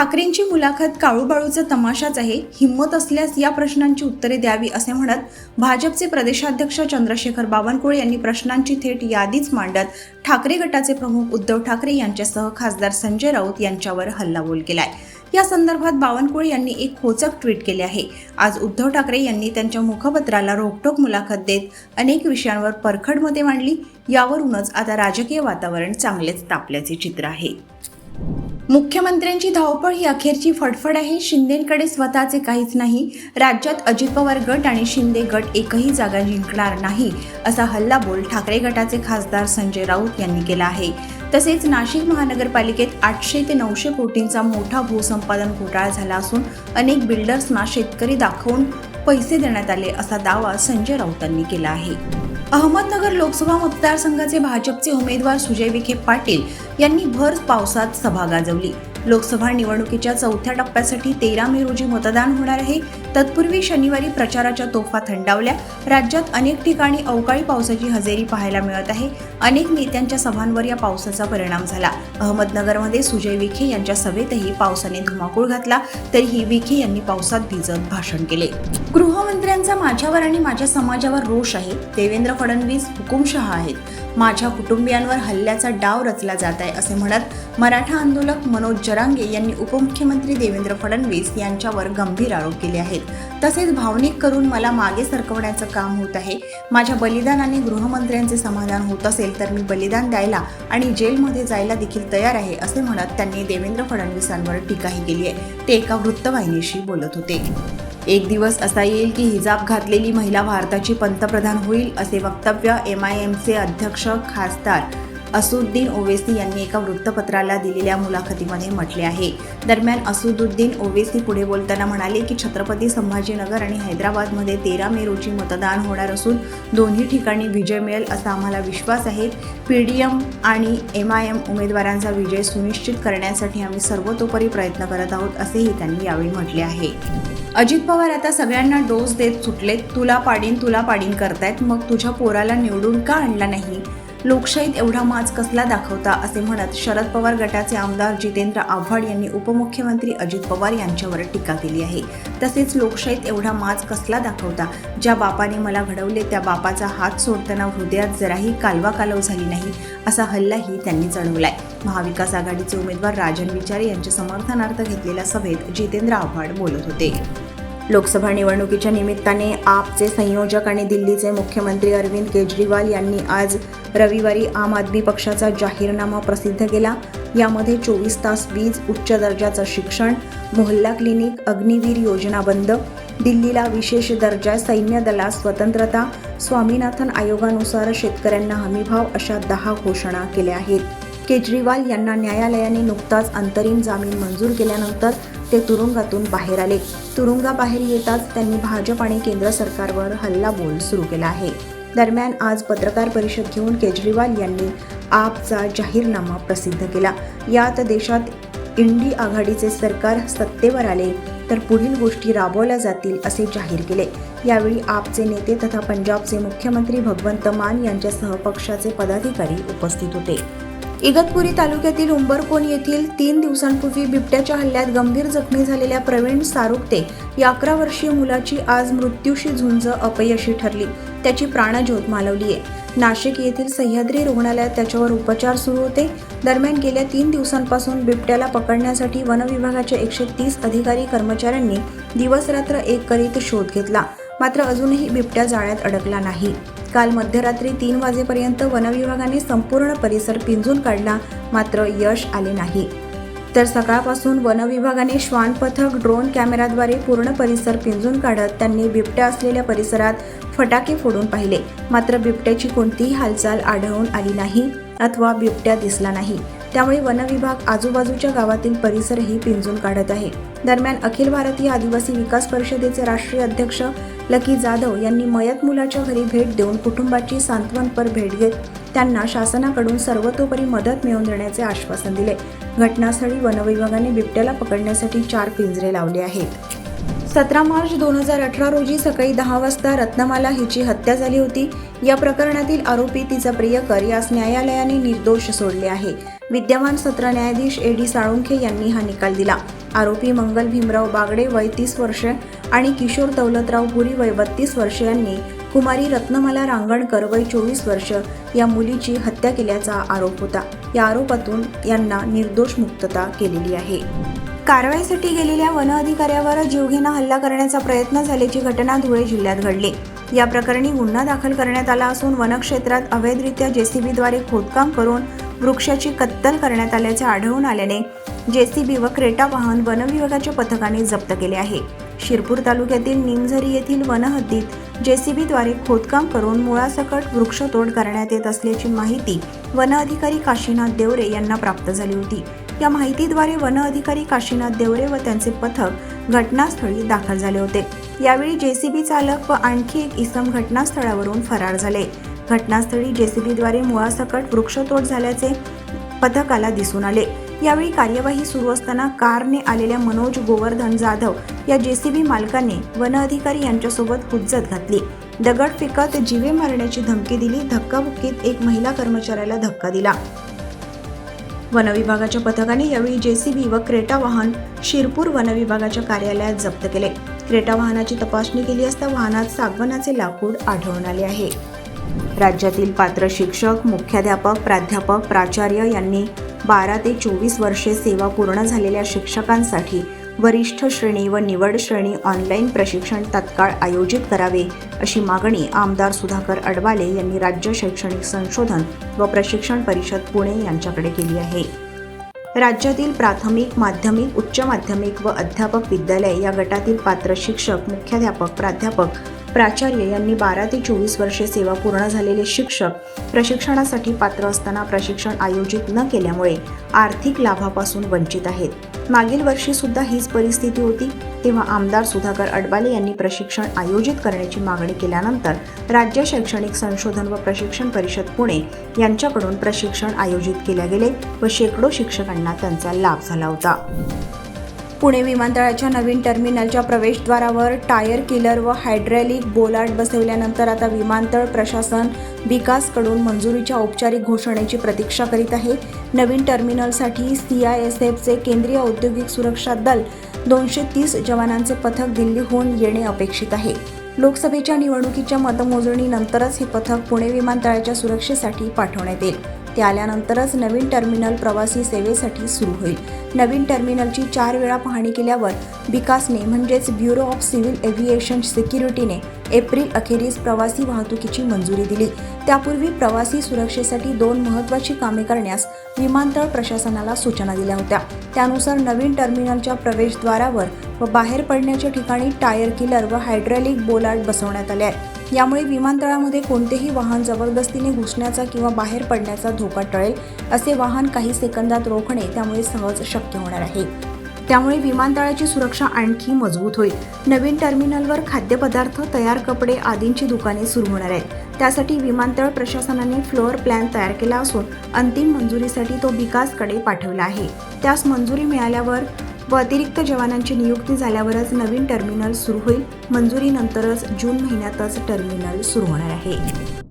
ठाकरेंची मुलाखत काळूबाळूचा तमाशाच आहे हिंमत असल्यास या प्रश्नांची उत्तरे द्यावी असे म्हणत भाजपचे प्रदेशाध्यक्ष चंद्रशेखर बावनकुळे यांनी प्रश्नांची थेट यादीच मांडत ठाकरे गटाचे प्रमुख उद्धव ठाकरे यांच्यासह खासदार संजय राऊत यांच्यावर हल्लाबोल केलाय. या संदर्भात बावनकुळे यांनी एक खोचक ट्विट केले आहे. आज उद्धव ठाकरे यांनी त्यांच्या मुखपत्राला रोखटोक मुलाखत देत अनेक विषयांवर परखड मते मांडली. यावरूनच आता राजकीय वातावरण चांगलेच तापल्याचे चित्र आहे. मुख्यमंत्र्यांची धावपळ ही अखेरची फडफड आहे. शिंदेकडे स्वतःचे काहीच नाही. राज्यात अजित पवार गट आणि शिंदे गट एकही जागा जिंकणार नाही असा हल्लाबोल ठाकरे गटाचे खासदार संजय राऊत यांनी केला आहे. तसेच नाशिक महानगरपालिकेत आठशे ते नऊशे कोटींचा मोठा भूसंपादन घोटाळा झाला असून अनेक बिल्डर्सना शेतकरी दाखवून पैसे देण्यात आले असा दावा संजय राऊतांनी केला आहे. अहमदनगर लोकसभा मतदारसंघाचे भाजपचे उमेदवार सुजय विखे पाटील यांनी भर पावसात सभा गाजवली. लोकसभा निवडणुकीच्या चौथ्या टप्प्यासाठी तेरा मे रोजी मतदान होणार आहे. तत्पूर्वी शनिवारी प्रचाराच्या तोफा थंडावल्या. राज्यात अनेक ठिकाणी अवकाळी पावसाची हजेरी पाहायला मिळत आहे. अनेक नेत्यांच्या सभांवर या पावसाचा परिणाम झाला. अहमदनगरमध्ये सुजय विखे यांच्या सभेतही पावसाने धुमाकूळ घातला तरीही विखे यांनी पावसात भिजत भाषण केले. गृहमंत्र्यांचा माझ्यावर आणि माझ्या समाजावर रोष आहे देवेंद्र फडणवीस हुकुमशहा आहेत. माझ्या कुटुंबियांवर हल्ल्याचा डाव रचला जात आहे असे म्हणत मराठा आंदोलक मनोज जरांगे यांनी उपमुख्यमंत्री देवेंद्र फडणवीस यांच्यावर गंभीर आरोप केले आहेत. तसेच भावनिक करून मला मागे सरकवण्याचं काम होत आहे. माझ्या बलिदानाने गृहमंत्र्यांचे समाधान होत असेल तर मी बलिदान द्यायला आणि जेलमध्ये जायला देखील तयार आहे असे म्हणत त्यांनी देवेंद्र फडणवीसांवर टीकाही केली आहे. ते एका वृत्तवाहिनीशी बोलत होते. एक दिवस असा येईल की हिजाब घातलेली महिला भारताची पंतप्रधान होईल असे वक्तव्य एम आय एमचे अध्यक्ष खासदार असुद्दीन ओवेसी यांनी एका वृत्तपत्राला दिलेल्या मुलाखतीमध्ये म्हटले आहे. दरम्यान असुदुद्दीन ओवेसी पुढे बोलताना म्हणाले की छत्रपती संभाजीनगर आणि हैदराबादमध्ये तेरा मे रोजी मतदान होणार असून दोन्ही ठिकाणी विजय मिळेल असा आम्हाला विश्वास आहे. पी डी एम आणि एम आय एम उमेदवारांचा विजय सुनिश्चित करण्यासाठी आम्ही सर्वतोपरी प्रयत्न करत आहोत असेही त्यांनी यावेळी म्हटले आहे. अजित पवार आता सगळ्यांना डोस देत सुटलेत. तुला पाडीन तुला पाडीन करतायत. मग तुझ्या पोराला निवडून का आणला नाही? लोकशाहीत एवढा माज कसला दाखवता असे म्हणत शरद पवार गटाचे आमदार जितेंद्र आव्हाड यांनी उपमुख्यमंत्री अजित पवार यांच्यावर टीका केली आहे. तसेच लोकशाहीत एवढा माज कसला दाखवता? ज्या बापाने मला घडवले त्या बापाचा हात सोडताना हृदयात जराही कालवा कालव झाली नाही असा हल्लाही त्यांनी चढवलाय. महाविकास आघाडीचे उमेदवार राजन विचारे यांच्या समर्थनार्थ घेतलेल्या सभेत जितेंद्र आव्हाड बोलत होते. लोकसभा निवडणुकीच्या निमित्ताने आपचे संयोजक आणि दिल्लीचे मुख्यमंत्री अरविंद केजरीवाल यांनी आज रविवारी आम आदमी पक्षाचा जाहीरनामा प्रसिद्ध केला. यामध्ये चोवीस तास वीज उच्च दर्जाचं शिक्षण मोहल्ला क्लिनिक अग्निवीर योजना बंद दिल्लीला विशेष दर्जा सैन्य दला स्वतंत्रता स्वामीनाथन आयोगानुसार शेतकऱ्यांना हमीभाव अशा दहा घोषणा केल्या आहेत. केजरीवाल यांना न्यायालयाने नुकताच अंतरिम जामीन मंजूर केल्यानंतर ते तुरुंगातून बाहेर आले. तुरुंगाबाहेर येताच त्यांनी भाजप आणि केंद्र सरकारवर हल्लाबोल सुरू केला आहे. दरम्यान आज पत्रकार परिषद घेऊन केजरीवाल यांनी आपचा जाहीरनामा प्रसिद्ध केला. यात देशात इंडी आघाडीचे सरकार सत्तेवर आले तर पुढील गोष्टी राबवल्या जातील असे जाहीर केले. यावेळी आपचे नेते तथा पंजाबचे मुख्यमंत्री भगवंत मान यांच्यासह पक्षाचे पदाधिकारी उपस्थित होते. इगतपुरी तालुक्यातील उंबरकोण येथील तीन दिवसांपूर्वी बिबट्याच्या हल्ल्यात गंभीर जखमी झालेल्या प्रवीण सारुक्ते या अकरा वर्षीय मुलाची आज मृत्यूशी झुंज अपयशी ठरली. त्याची प्राणज्योत मालवली आहे. नाशिक येथील सह्याद्री रुग्णालयात त्याच्यावर उपचार सुरू होते. दरम्यान गेल्या तीन दिवसांपासून बिबट्याला पकडण्यासाठी वनविभागाच्या एकशे तीस अधिकारी कर्मचाऱ्यांनी दिवसरात्र एक करीत शोध घेतला. मात्र अजूनही बिबट्या जाळ्यात अडकला नाही. काल मध्यरात्री तीन वाजेपर्यंत वनविभागाने संपूर्ण परिसर पिंजून काढला मात्र यश आले नाही. तर सकाळपासून वनविभागाने श्वान पथक ड्रोन कॅमेराद्वारे पूर्ण परिसर पिंजून काढत त्यांनी बिबट्या असलेल्या परिसरात फटाके फोडून पाहिले. मात्र बिबट्याची कोणतीही हालचाल आढळून आली नाही अथवा बिबट्या दिसला नाही. त्यामुळे वनविभाग आजूबाजूच्या गावातील परिसरही पिंजून काढत आहे. दरम्यान अखिल भारतीय आदिवासी विकास परिषदेचे राष्ट्रीय अध्यक्ष लकी जाधव यांनी मयत मुलाच्या घरी भेट देऊन कुटुंबाची सांत्वनपर भेट घेत त्यांना शासनाकडून सर्वतोपरी मदत मिळवून देण्याचे आश्वासन दिले. घटनास्थळी वनविभागाने बिबट्याला पकडण्यासाठी चार पिंजरे लावले आहेत. सतरा मार्च दोन हजार अठरा रोजी सकाळी दहा वाजता रत्नमाला हिची हत्या झाली होती. या प्रकरणातील आरोपी तिचा प्रियकर यास न्यायालयाने निर्दोष सोडले आहे. विद्यमान सत्र न्यायाधीश ए डी साळुंखे यांनी हा निकाल दिला. आरोपी मंगल भीमराव बागडे वय तीस वर्ष आणि किशोर दौलतराव पुरी वय बत्तीस वर्ष यांनी कुमारी रत्नमाला रांगणकर वय चोवीस वर्ष या मुलीची हत्या केल्याचा आरोप होता. या आरोपातून यांना निर्दोष मुक्तता केलेली आहे. कारवाईसाठी गेलेल्या वन अधिकाऱ्यावर जीवघेणा हल्ला करण्याचा प्रयत्न झाल्याची घटना धुळे जिल्ह्यात घडली. या प्रकरणी गुन्हा दाखल करण्यात आला असून वनक्षेत्रात अवैधरित्या जेसीबीद्वारे खोदकाम करून वृक्षाची कत्तल करण्यात आल्याचे आढळून आल्याने जेसीबी व क्रेटा वाहन वनविभागाच्या पथकाने जप्त केले आहे. शिरपूर तालुक्यातील निमझरी येथील वनहद्दीत जेसीबीद्वारे खोदकाम करून मुळासकट वृक्षतोड करण्यात येत असल्याची माहिती वन अधिकारी काशीनाथ देवरे यांना प्राप्त झाली होती. या माहितीद्वारे वन अधिकारी काशीनाथ देवरे व त्यांचे पथक घटनास्थळी दाखल झाले होते. यावेळी जेसीबी चालक व आणखी एक इसम घटनास्थळावरून फरार झाले. घटनास्थळी जेसीबीद्वारे मुळासकट वृक्षतोड झाल्याचे पथकाला दिसून आले. यावेळी कार्यवाही सुरू असताना कारने आलेल्या मनोज गोवर्धन जाधव या जेसीबी मालकाने वन अधिकारी यांच्यासोबत हुज्जत घातली. दगड फेकत जीवे मारण्याची धमकी दिली धक्काबुक्कीत एक महिला कर्मचाऱ्याला धक्का दिला. वनविभागाच्या पथकाने यावेळी जेसीबी व क्रेटा वाहन शिरपूर वनविभागाच्या कार्यालयात जप्त केले. क्रेटा वाहनाची तपासणी केली असता वाहनात सागवनाचे लाकूड आढळून आले आहे. राज्यातील पात्र शिक्षक मुख्याध्यापक प्राध्यापक प्राचार्य यांनी बारा ते चोवीस वर्षे सेवा पूर्ण झालेल्या शिक्षकांसाठी वरिष्ठ श्रेणी व निवड श्रेणी ऑनलाईन प्रशिक्षण तत्काळ आयोजित करावे अशी मागणी आमदार सुधाकर अडवाले यांनी राज्य शैक्षणिक संशोधन व प्रशिक्षण परिषद पुणे यांच्याकडे केली आहे. राज्यातील प्राथमिक माध्यमिक उच्च माध्यमिक व अध्यापक विद्यालय या गटातील पात्र शिक्षक मुख्याध्यापक प्राध्यापक प्राचार्य यांनी बारा ते चोवीस वर्षे सेवा पूर्ण झालेले शिक्षक प्रशिक्षणासाठी पात्र असताना प्रशिक्षण आयोजित न केल्यामुळे आर्थिक लाभापासून वंचित आहेत. मागील वर्षी सुद्धा हीच परिस्थिती होती. तेव्हा आमदार सुधाकर अडबाले यांनी प्रशिक्षण आयोजित करण्याची मागणी केल्यानंतर राज्य शैक्षणिक संशोधन व प्रशिक्षण परिषद पुणे यांच्याकडून प्रशिक्षण आयोजित केले गेले व शेकडो शिक्षकांना त्यांचा लाभ झाला होता. पुणे विमानतळाच्या नवीन टर्मिनलच्या प्रवेशद्वारावर टायर किलर व हायड्रॅलिक बोलार्ड बसवल्यानंतर आता विमानतळ प्रशासन विकासकडून मंजुरीच्या औपचारिक घोषणेची प्रतीक्षा करीत आहे. नवीन टर्मिनलसाठी सी आय एस एफचे केंद्रीय औद्योगिक सुरक्षा दल दोनशे तीस जवानांचे पथक दिल्लीहून येणे अपेक्षित आहे. लोकसभेच्या निवडणुकीच्या मतमोजणीनंतरच हे पथक पुणे विमानतळाच्या सुरक्षेसाठी पाठवण्यात येईल. ते आल्यानंतरच नवीन टर्मिनल प्रवासी सेवेसाठी सुरू होईल. नवीन टर्मिनलची चार वेळा पाहणी केल्यावर विकासने म्हणजेच ब्युरो ऑफ सिव्हिल एव्हिएशन सिक्युरिटीने एप्रिल अखेरीस प्रवासी वाहतुकीची मंजुरी दिली. त्यापूर्वी प्रवासी सुरक्षेसाठी दोन महत्त्वाची कामे करण्यास विमानतळ प्रशासनाला सूचना दिल्या होत्या. त्यानुसार नवीन टर्मिनलच्या प्रवेशद्वारावर व बाहेर पडण्याच्या ठिकाणी टायर किलर व हायड्रॅलिक बोलार्ड बसवण्यात आले आहे यामुळे विमानतळामध्ये कोणतेही वाहन जबरदस्तीने घुसण्याचा किंवा बाहेर पडण्याचा धोका टळेल असे वाहन काही सेकंदात रोखणे त्यामुळे सहज शक्य होणार आहे. त्यामुळे विमानतळाची सुरक्षा आणखी मजबूत होईल. नवीन टर्मिनलवर खाद्यपदार्थ तयार कपडे आदींची दुकाने सुरू होणार आहेत. त्यासाठी विमानतळ प्रशासनाने फ्लोअर प्लॅन तयार केला असून अंतिम मंजुरीसाठी तो विकासकडे पाठवला आहे. त्यास मंजुरी मिळाल्यावर व अतिरिक्त जवानांची नियुक्ती झाल्यावरच नवीन टर्मिनल सुरू होईल. मंजुरीनंतरच जून महिन्यातच टर्मिनल सुरू होणार आहे.